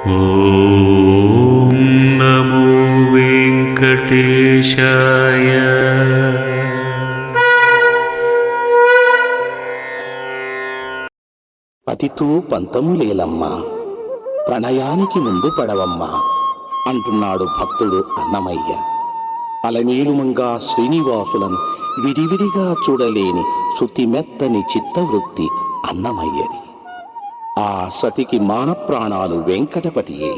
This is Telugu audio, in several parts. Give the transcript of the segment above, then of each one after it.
ॐ नमो वेङ्कटेशाय పతితో పంతము లేలమ్మా ప్రణయానికి ముందు పడవమ్మా అంటున్నాడు భక్తుడు అన్నమయ్య అలమేలుమంగా శ్రీనివాసులను విడివిడిగా చూడలేని శృతిమెత్తని చిత్తవృత్తి అన్నమయ్యది ఆ సతికి మానప్రాణాలు వెంకటపతియే.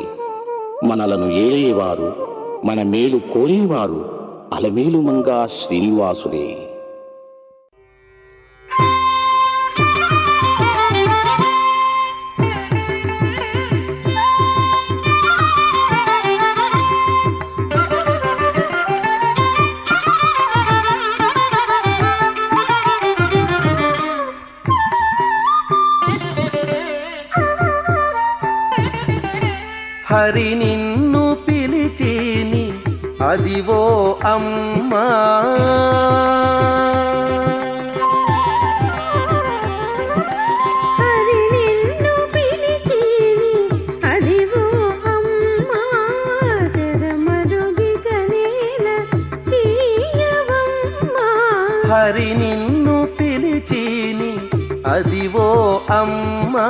మనలను ఏలేవారు మన మేలు కోరేవారు అలమేలుమంగా శ్రీనివాసులే. హరి నిన్ను పిలిచిని అదివో అమ్మా. హరి నిన్ను పిలిచిని అదివో అమ్మా.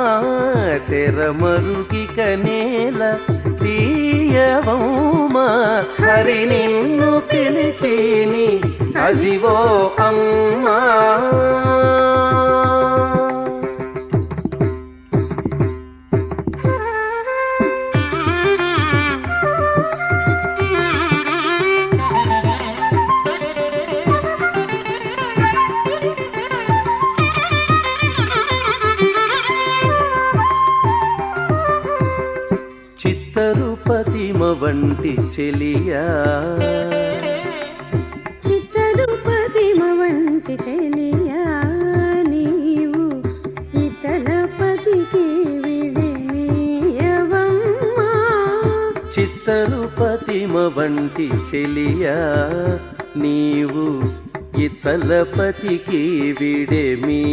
తెరమరుగి కనేల తీయవమ్మా హరి నిన్ను పిలిచిని అదివో అమ్మా. చిత్తరుపతిమ వంటి చెలియా. చిత్తరూపతిమ వంటి చెలియా. నీవు ఇతలపతికి విడిమీయవమ్మా. చిత్తరుపతిమ వంటి చెలియా. నీవు ఇతలపతికి విడెమీయవమా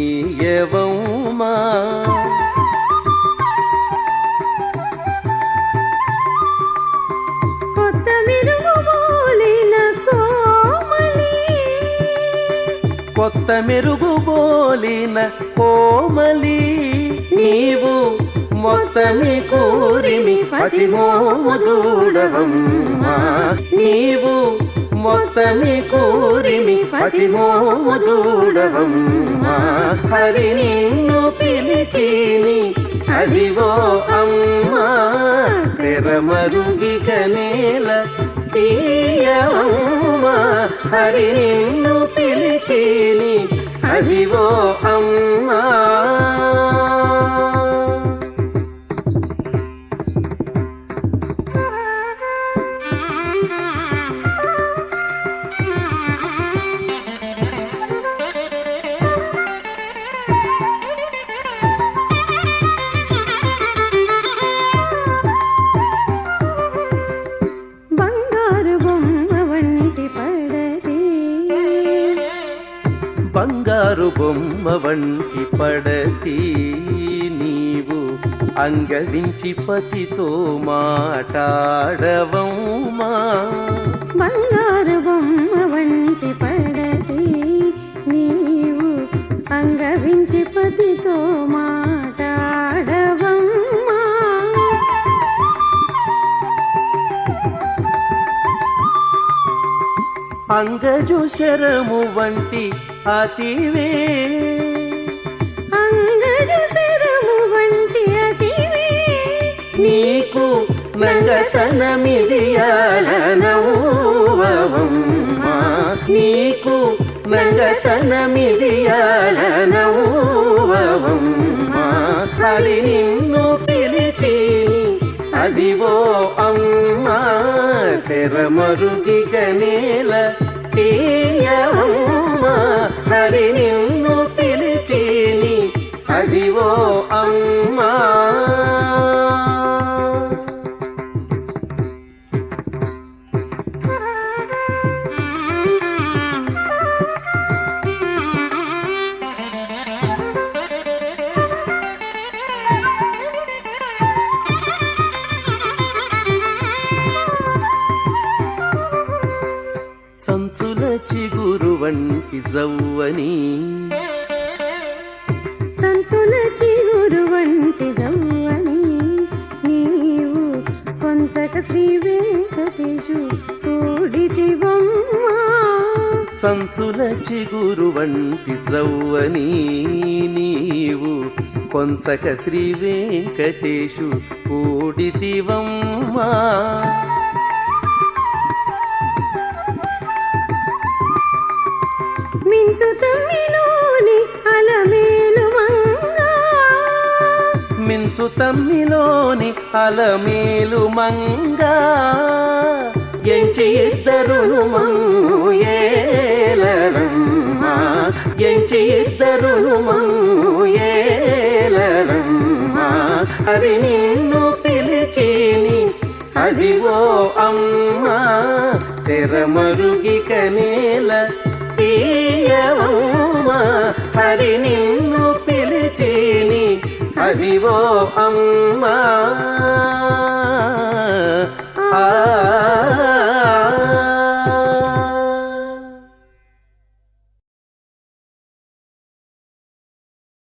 కొత్త మెరుగు బోలిన కోమలి. నీవు మొత్తమి కూరిమి పతి మోము నీవు మొత్తమి కూరిమి పతి మోము హరి నిన్ను పిలిచిని అదివో అమ్మా. తెరమరుగి కనేల తీయవమ్మా హరి నిన్ను పిలిచేని అదివో అమ్మా. బంగారు బొమ్మ వంటి పడతి నీవు. అంగవించి పతితో మాటాడవమ్మా. బంగారు బొమ్మ వంటి పడది నీవు. అంగవించి పతితో మాటాడవమ్మా. అంగజు శరము వంటి అతివే. అంగజు శరము వంటి అతివే. నీకు నంగతనమిదియాలనవ్వమ్మా నీకు నంగతనమిదియాలనవ్వమ్మా హరి నిన్ను పిలిచిని అదివో అమ్మా. తెరమరుగి కనేల తీయవమ్మా వంటి జవ్వని. సంచుల చిగురు వంటి గవ్వని నీవు కొంచక శ్రీ వెంకటేశు కూడితివమ్మా. సంచుల చిగురు వంటి జవ్వని. నీవు కొంచక శ్రీ వెంకటేశు కూడితివమ్మా. మించు తమ్మిలోని అలమేలు మంగా. మించు తమ్మిలోని అలమేలు మంగా. ఎంచి ఇద్దరును మమ్ము ఏలరమ్మా. ఎంచి ఇద్దరును మమ్ము ఏలరమ్మా. హరి నిన్ను పిలిచేని అదివో అమ్మా. తెరమరుగిక నేల తీయవమ్మా హరి నిన్ను పిలిచిని అదివో అమ్మా.